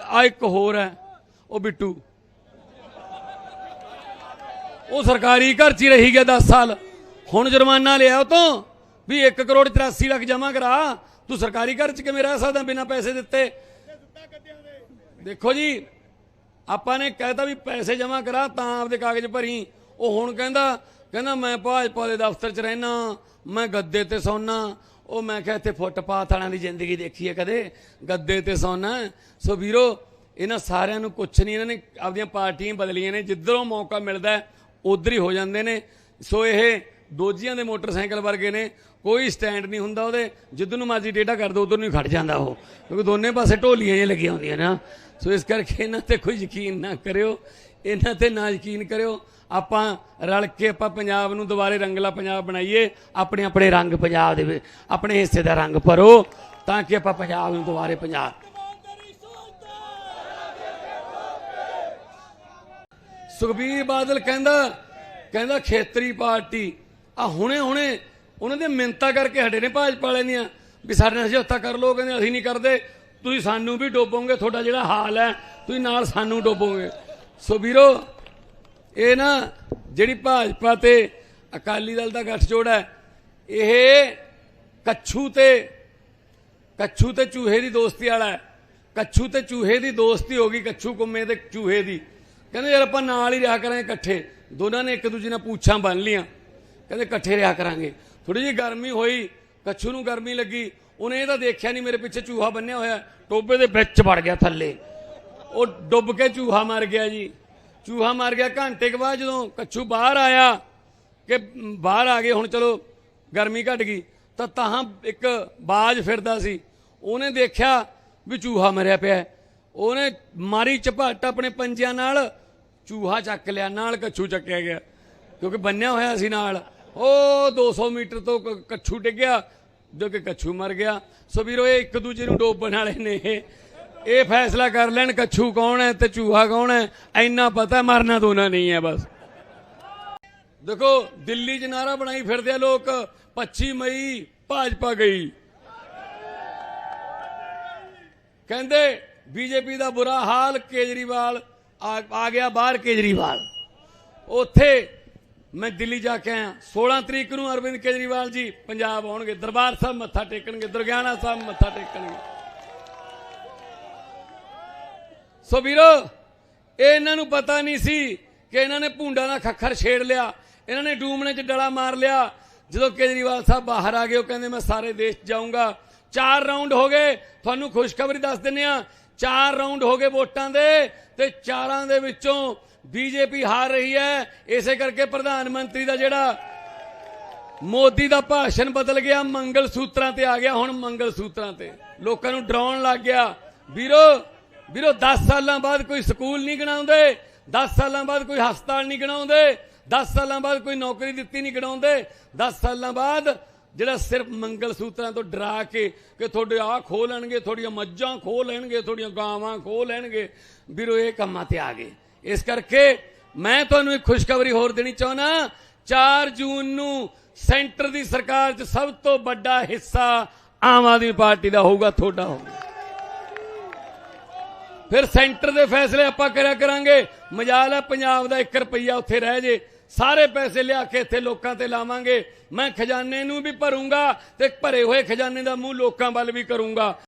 ਆ ਇੱਕ ਹੋਰ ਹੈ, ਉਹ ਬਿੱਟੂ। ਉਹ ਸਰਕਾਰੀ ਘਰ 'ਚ ਹੀ ਰਹੀ ਗਿਆ 10 ਸਾਲ। ਹੁਣ ਜੁਰਮਾਨਾ ਲਿਆ ਉਹ ਤੋਂ, ਵੀ 1 ਕਰੋੜ 83 ਲੱਖ ਜਮ੍ਹਾਂ ਕਰਾ। ਤੂੰ ਸਰਕਾਰੀ ਘਰ 'ਚ ਕਿਵੇਂ ਰਹਿ ਸਕਦਾ ਬਿਨਾਂ ਪੈਸੇ ਦਿੱਤੇ? ਦੇਖੋ ਜੀ, ਆਪਾਂ ਨੇ ਕਹਿਤਾ ਵੀ ਪੈਸੇ ਜਮ੍ਹਾਂ ਕਰਾ, ਤਾਂ ਆਪਦੇ ਕਾਗਜ਼ ਭਰੀ। ਉਹ ਹੁਣ ਕਹਿੰਦਾ ਕਹਿੰਦਾ ਮੈਂ ਭਾਜਪਾ ਦੇ ਦਫ਼ਤਰ 'ਚ ਰਹਿਣਾ ਮੈਂ ਗੱਦੇ ਤੇ ਸੌਣਾ ਉਹ ਮੈਂ ਕਿਹਾ ਇੱਥੇ ਫੁੱਟਪਾਥ ਵਾਲਿਆਂ ਦੀ ਜ਼ਿੰਦਗੀ ਦੇਖੀ ਹੈ ਕਦੇ, ਗੱਦੇ ਤੇ ਸੌਣਾ। ਸੋ ਵੀਰੋ, ਇਹਨਾਂ ਸਾਰਿਆਂ ਨੂੰ ਕੁਛ ਨਹੀਂ, ਇਹਨਾਂ ਨੇ ਆਪਦੀਆਂ ਪਾਰਟੀਆਂ ਬਦਲੀਆਂ ਨੇ, ਜਿੱਧਰੋਂ ਮੌਕਾ ਮਿਲਦਾ ਉਧਰ ਹੀ ਹੋ ਜਾਂਦੇ ਨੇ। ਸੋ ਇਹ ਦੋਜੀਆਂ ਦੇ ਮੋਟਰਸਾਈਕਲ ਵਰਗੇ ਨੇ, ਕੋਈ ਸਟੈਂਡ ਨਹੀਂ ਹੁੰਦਾ ਉਹਦੇ, ਜਿੱਧਰ ਨੂੰ ਮਰਜ਼ੀ ਡੇਟਾ ਕਰ ਦੋ, ਉਧਰ ਨੂੰ ਹੀ ਖੜ ਜਾਂਦਾ ਉਹ। ਕਿਉਂਕਿ ਦੋਨੇ ਪਾਸੇ ਢੋਲੀਆਂ ਜਿਹੀਆਂ ਲੱਗੀਆਂ ਹੁੰਦੀਆਂ ਨਾ। ਸੋ ਇਸ ਕਰਕੇ ਇਹਨਾਂ ਤੇ ਕੋਈ ਯਕੀਨ ਨਾ ਕਰਿਓ, ਇਹਨਾਂ ਤੇ ਨਾ ਯਕੀਨ ਕਰਿਓ। ਆਪਾਂ ਰਲ ਕੇ ਆਪਾਂ ਪੰਜਾਬ ਨੂੰ ਦੁਬਾਰੇ ਰੰਗਲਾ ਪੰਜਾਬ ਬਣਾਈਏ, ਆਪਣੇ ਆਪਣੇ ਰੰਗ ਪੰਜਾਬ ਦੇ ਆਪਣੇ ਹਿੱਸੇ ਦਾ ਰੰਗ ਭਰੋ, ਤਾਂ ਕਿ ਆਪਾਂ ਪੰਜਾਬ ਨੂੰ ਦੁਬਾਰੇ ਪੰਜਾਬ ਸੁਖਬੀਰ ਬਾਦਲ ਕਹਿੰਦਾ ਕਹਿੰਦਾ ਖੇਤਰੀ ਪਾਰਟੀ ਆ ਹੁਣੇ ਹੁਣੇ ਉਹਨਾਂ ਦੇ ਮਿੰਤਾ ਕਰਕੇ ਹਟੇ ਨੇ ਭਾਜਪਾ ਵਾਲਿਆਂ ਦੀਆਂ, ਵੀ ਸਾਡੇ ਨਾਲ ਸਮਝੌਤਾ ਕਰ ਲੋ ਕਹਿੰਦੇ ਅਸੀਂ ਨਹੀਂ ਕਰਦੇ, ਤੁਸੀਂ ਸਾਨੂੰ ਵੀ ਡੋਬੋਗੇ, ਤੁਹਾਡਾ ਜਿਹੜਾ ਹਾਲ ਹੈ, ਤੁਸੀਂ ਨਾਲ ਸਾਨੂੰ ਡੋਬੋਗੇ। ਸੋ ਵੀਰੋ ਇਹ ਨਾ ਜਿਹੜੀ ਭਾਜਪਾ ਤੇ ਅਕਾਲੀ ਦਲ ਦਾ ਗੱਠਜੋੜ ਹੈ, ਇਹ ਕੱਛੂ ਤੇ ਕੱਛੂ ਤੇ ਚੂਹੇ ਦੀ ਦੋਸਤੀ ਵਾਲਾ ਹੈ। ਕੱਛੂ ਤੇ ਚੂਹੇ ਦੀ ਦੋਸਤੀ ਹੋ ਗਈ, ਕੱਛੂ ਕੁੰਮੇ ਤੇ ਚੂਹੇ ਦੀ। ਕਹਿੰਦੇ ਯਾਰ ਆਪਾਂ ਨਾਲ ਹੀ ਰਿਹਾ ਕਰਾਂਗੇ ਇਕੱਠੇ। ਦੋਨਾਂ ਨੇ ਇੱਕ ਦੂਜੇ ਨਾਲ ਪੂਛਾਂ ਬੰਨ ਲੀਆਂ ਕਹਿੰਦੇ ਇਕੱਠੇ ਰਿਹਾ ਕਰਾਂਗੇ। ਥੋੜੀ ਜਿਹੀ ਗਰਮੀ ਹੋਈ, ਕੱਛੂ ਨੂੰ ਗਰਮੀ ਲੱਗੀ। ਉਹਨੇ ਇਹ ਤਾਂ ਦੇਖਿਆ ਨਹੀਂ, ਮੇਰੇ ਪਿੱਛੇ ਚੂਹਾ ਬੰਨਿਆ ਹੋਇਆ ਟੋਬੇ ਦੇ ਵਿੱਚ ਵੜ ਗਿਆ ਥੱਲੇ। ਉਹ ਡੁੱਬ ਕੇ ਚੂਹਾ ਮਰ ਗਿਆ ਜੀ। ਚੂਹਾ ਮਰ ਗਿਆ, ਘੰਟੇ ਕੇ ਬਾਅਦ ਜਦੋਂ ਕੱਛੂ ਬਾਹਰ ਆਇਆ ਕਿ ਬਾਹਰ ਆ ਗਏ, ਹੁਣ ਚਲੋ ਗਰਮੀ ਘਟ ਗਈ, ਤਾਂ ਤਾਂ ਇੱਕ ਬਾਜ ਫਿਰਦਾ ਸੀ। ਉਹਨੇ ਦੇਖਿਆ ਵੀ ਚੂਹਾ ਮਰਿਆ ਪਿਆ ਉਹਨੇ ਮਾਰੀ ਝਪਾਟ ਆਪਣੇ ਪੰਜਿਆਂ ਨਾਲ, ਚੂਹਾ ਚੱਕ ਲਿਆ, ਨਾਲ ਕੱਛੂ ਚੱਕਿਆ ਗਿਆ, ਕਿਉਂਕਿ ਬੰਨਿਆ ਹੋਇਆ ਸੀ ਨਾਲ। ਉਹ 200 ਮੀਟਰ ਤੋਂ ਕੱਛੂ ਡਿੱਗਿਆ, ਜੋ ਕਿ ਕੱਛੂ ਮਰ ਗਿਆ। ਸੋ ਵੀਰੋ, ਇਹ ਇੱਕ ਦੂਜੇ ਨੂੰ ਡੋਬਣ ਵਾਲੇ ਨੇ। ਇਹ ਫੈਸਲਾ ਕਰ ਲੈਣ ਕੱਛੂ ਕੌਣ ਹੈ ਤੇ ਚੂਹਾ ਕੌਣ ਹੈ? ਇੰਨਾ ਪਤਾ ਮਰਨਾ ਦੋਨਾ ਨਹੀਂ ਹੈ ਬਸ। ਦੇਖੋ, ਦਿੱਲੀ 'ਚ ਨਾਰਾ ਬਣਾਈ ਫਿਰਦੇ ਆ ਲੋਕ। 25 ਮਈ ਭਾਜਪਾ ਗਈ। ਕਹਿੰਦੇ, ਬੀਜੇਪੀ ਦਾ ਬੁਰਾ ਹਾਲ ਕੇਜਰੀਵਾਲ, ਆ ਗਿਆ ਬਾਹਰ ਕੇਜਰੀਵਾਲ। ਉੱਥੇ ਮੈਂ ਦਿੱਲੀ ਜਾ ਕੇ ਆਇਆ। 16 ਤਰੀਕ ਨੂੰ ਅਰਵਿੰਦ ਕੇਜਰੀਵਾਲ ਜੀ ਪੰਜਾਬ ਆਉਣਗੇ, ਦਰਬਾਰ ਸਾਹਿਬ ਮੱਥਾ ਟੇਕਣਗੇ, ਦੁਰਗਿਆਣਾ ਸਾਹਿਬ ਮੱਥਾ ਟੇਕਣਗੇ। ਸੋ ਵੀਰੋ, ਇਹ ਇਹਨਾਂ ਨੂੰ ਪਤਾ ਨਹੀਂ ਸੀ ਕਿ ਇਹਨਾਂ ਨੇ ਭੁੰਡਾ ਦਾ ਖੱਖਰ ਛੇੜ ਲਿਆ, ਇਹਨਾਂ ਨੇ ਡੂਮਣੇ 'ਚ ਡਲਾ ਮਾਰ ਲਿਆ। ਜਦੋਂ ਕੇਜਰੀਵਾਲ ਸਾਹਿਬ ਬਾਹਰ ਆ ਗਏ, ਉਹ ਕਹਿੰਦੇ, ਮੈਂ ਸਾਰੇ ਦੇਸ਼ ਜਾਊਂਗਾ। ਚਾਰ ਰਾਉਂਡ ਹੋ ਗਏ। ਤੁਹਾਨੂੰ ਖੁਸ਼ਖਬਰੀ ਦੱਸ ਦਿੰਨੇ ਆ ਚਾਰ ਰਾਉਂਡ ਹੋ ਗਏ ਵੋਟਾਂ ਦੇ ਤੇ ਚਾਰਾਂ ਦੇ ਵਿੱਚੋਂ ਬੀਜੇਪੀ ਹਾਰ ਰਹੀ ਹੈ। ਇਸੇ ਕਰਕੇ ਪ੍ਰਧਾਨ ਮੰਤਰੀ ਦਾ ਜਿਹੜਾ ਮੋਦੀ ਦਾ ਭਾਸ਼ਣ ਬਦਲ ਗਿਆ ਮੰਗਲ ਸੂਤਰਾਂ ਤੇ ਆ ਗਿਆ, ਹੁਣ ਮੰਗਲ ਸੂਤਰਾਂ ਤੇ। ਲੋਕਾਂ ਨੂੰ ਡਰਾਉਣ ਲੱਗ ਗਿਆ। ਵੀਰੋ ਵੀਰੋ 10 ਸਾਲਾਂ ਬਾਅਦ ਕੋਈ ਸਕੂਲ ਨਹੀਂ ਗਣਾਉਂਦੇ 10 ਸਾਲਾਂ ਬਾਅਦ ਕੋਈ ਹਸਪਤਾਲ ਨਹੀਂ ਗਣਾਉਂਦੇ 10 ਸਾਲਾਂ ਬਾਅਦ ਕੋਈ ਨੌਕਰੀ ਦਿੱਤੀ ਨਹੀਂ ਗਣਾਉਂਦੇ 10 ਸਾਲਾਂ ਬਾਅਦ ਜਿਹੜਾ ਸਿਰਫ ਮੰਗਲ ਸੂਤਰਾਂ ਤੋਂ ਡਰਾ ਕੇ ਕਿ ਤੁਹਾਡੇ ਆਹ ਖੋਹ ਲੈਣਗੇ, ਤੁਹਾਡੀਆਂ ਮੱਝਾਂ ਖੋਹ ਲੈਣਗੇ, ਤੁਹਾਡੀਆਂ ਗਾਵਾਂ ਖੋਹ ਲੈਣਗੇ, ਵੀਰੋ, ਇਹ ਕੰਮਾਂ ਤੇ ਆ ਗਏ। ਇਸ ਕਰਕੇ ਮੈਂ ਤੁਹਾਨੂੰ ਇੱਕ ਖੁਸ਼ਖਬਰੀ ਹੋਰ ਦੇਣੀ ਚਾਹੁੰਦਾ 4 ਜੂਨ ਨੂੰ ਸੈਂਟਰ ਦੀ ਸਰਕਾਰ 'ਚ ਸਭ ਤੋਂ ਵੱਡਾ ਹਿੱਸਾ ਆਮ ਆਦਮੀ ਪਾਰਟੀ ਦਾ ਹੋਊਗਾ, ਤੁਹਾਡਾ ਹੋਊਗਾ। ਫਿਰ ਸੈਂਟਰ ਦੇ ਫੈਸਲੇ ਆਪਾਂ ਕਰਿਆ ਕਰਾਂਗੇ। ਮਜਾਲ ਹੈ ਪੰਜਾਬ ਦਾ 1 ਰੁਪਈਆ ਉੱਥੇ ਰਹਿ ਜੇ। ਸਾਰੇ ਪੈਸੇ ਲਿਆ ਕੇ ਇੱਥੇ ਲੋਕਾਂ ਤੇ ਲਾਵਾਂਗੇ। ਮੈਂ ਖਜ਼ਾਨੇ ਨੂੰ ਵੀ ਭਰੂੰਗਾ ਤੇ ਭਰੇ ਹੋਏ ਖਜ਼ਾਨੇ ਦਾ ਮੂੰਹ ਲੋਕਾਂ ਵੱਲ ਵੀ ਕਰੂੰਗਾ।